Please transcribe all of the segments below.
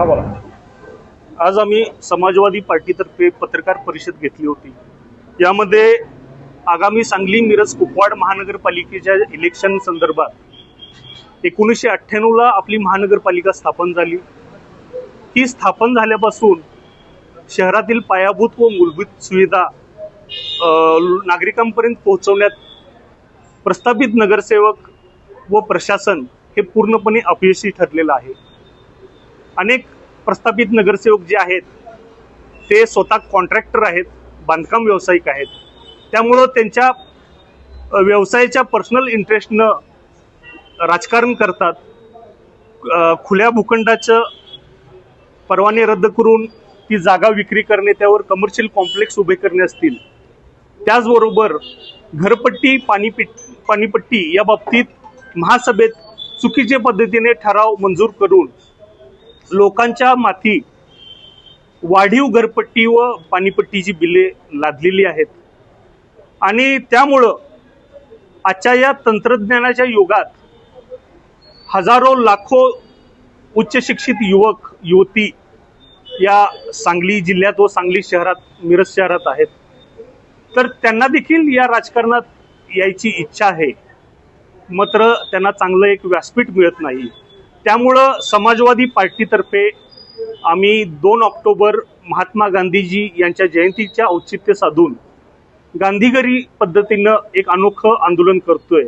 हा बोला. आज आम्ही समाजवादी पार्टीतर्फे पत्रकार परिषद घेतली होती. यामध्ये आगामी सांगली मिरज कुपवाड महानगरपालिकेच्या इलेक्शन संदर्भात एकोणीसशे अठ्ठ्याण्णवला आपली महानगरपालिका स्थापन झाली. ही स्थापन झाल्यापासून शहरातील पायाभूत व मूलभूत सुविधा नागरिकांपर्यंत पोहोचवण्यात प्रस्थापित नगरसेवक व प्रशासन हे पूर्णपणे अपयशी ठरलेलं आहे. अनेक प्रस्थापित नगरसेवक जे आहेत ते स्वतः कॉन्ट्रॅक्टर आहेत बांधकाम व्यावसायिक आहेत. त्यामुळं त्यांच्या व्यवसायाच्या पर्सनल इंटरेस्टनं राजकारण करतात. खुल्या भूखंडाचं परवाने रद्द करून ती जागा विक्री करणे त्यावर कमर्शियल कॉम्प्लेक्स उभे करणे असतील. त्याचबरोबर घरपट्टी पाणीपिट पाणीपट्टी या बाबतीत महासभेत चुकीच्या पद्धतीने ठराव मंजूर करून लोकांच्या माथी वाढीव घरपट्टी व पाणीपट्टीची बिले लादलेली आहेत. आणि त्यामुळं आजच्या या तंत्रज्ञानाच्या युगात हजारो लाखो उच्च शिक्षित युवक युवती या सांगली जिल्ह्यात व सांगली शहरात मिरज शहरात आहेत. तर त्यांना देखील या राजकारणात यायची इच्छा आहे. मात्र त्यांना चांगलं एक व्यासपीठ मिळत नाही. त्यामुळं समाजवादी पार्टीतर्फे आम्ही दोन ऑक्टोबर महात्मा गांधीजी यांच्या जयंतीच्या औचित्य साधून गांधीगरी पद्धतीनं एक अनोखं आंदोलन करतोय.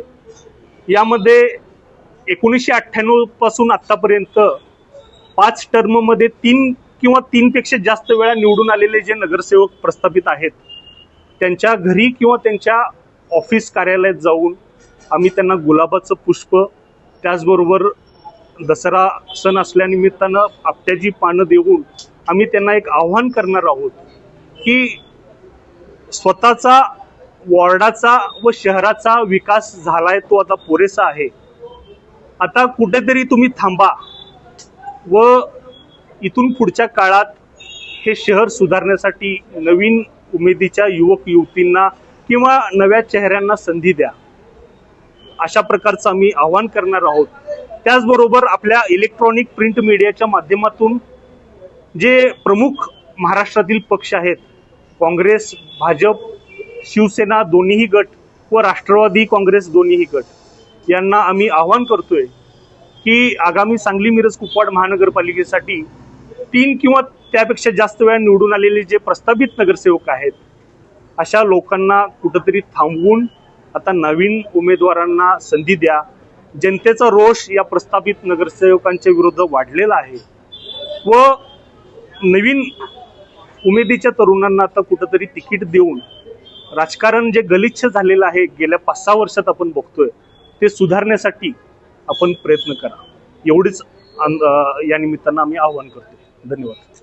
यामध्ये एकोणीसशे अठ्ठ्याण्णवपासून आत्तापर्यंत पाच टर्ममध्ये तीन किंवा तीनपेक्षा जास्त वेळा निवडून आलेले जे नगरसेवक प्रस्थापित आहेत त्यांच्या घरी किंवा त्यांच्या ऑफिस कार्यालयात जाऊन आम्ही त्यांना गुलाबाचं पुष्प त्याचबरोबर दसरा सण असल्यानिमित्तानं आपट्याची पानं देऊन आम्ही त्यांना एक आव्हान करणार आहोत की स्वतःचा वॉर्डाचा व शहराचा विकास झालाय तो आता पुरेसा आहे. आता कुठेतरी तुम्ही थांबा व इथून पुढच्या काळात हे शहर सुधारण्यासाठी नवीन उमेदीच्या युवक युवतींना किंवा नव्या चेहऱ्यांना संधी द्या. अशा प्रकारचं आम्ही आव्हान करणार आहोत. त्याचबरोबर आपल्या इलेक्ट्रॉनिक प्रिंट मीडियाच्या माध्यमातून जे प्रमुख महाराष्ट्रातील पक्ष आहेत काँग्रेस भाजप शिवसेना दोन्हीही गट व राष्ट्रवादी काँग्रेस दोन्हीही गट यांना आम्ही आव्हान करतोय की आगामी सांगली मिरज कुपवाड महानगरपालिकेसाठी तीन किंवा त्यापेक्षा जास्त वेळा निवडून आलेले जे प्रस्तावित नगरसेवक आहेत अशा लोकांना कुठंतरी थांबवून आता नवीन उमेदवारांना संधी द्या जनतेचा रोष या प्रस्थापित नगरसेवकांच्या विरुद्ध वाढलेला आहे. व नवीन उमेदीच्या तरुणांना आता कुठंतरी तिकीट देऊन राजकारण जे गलिच्छ झालेलं आहे गेल्या पाच सहा वर्षात आपण बघतोय ते सुधारण्यासाठी आपण प्रयत्न करा. एवढीच या निमित्तानं आम्ही आवाहन करतो धन्यवाद.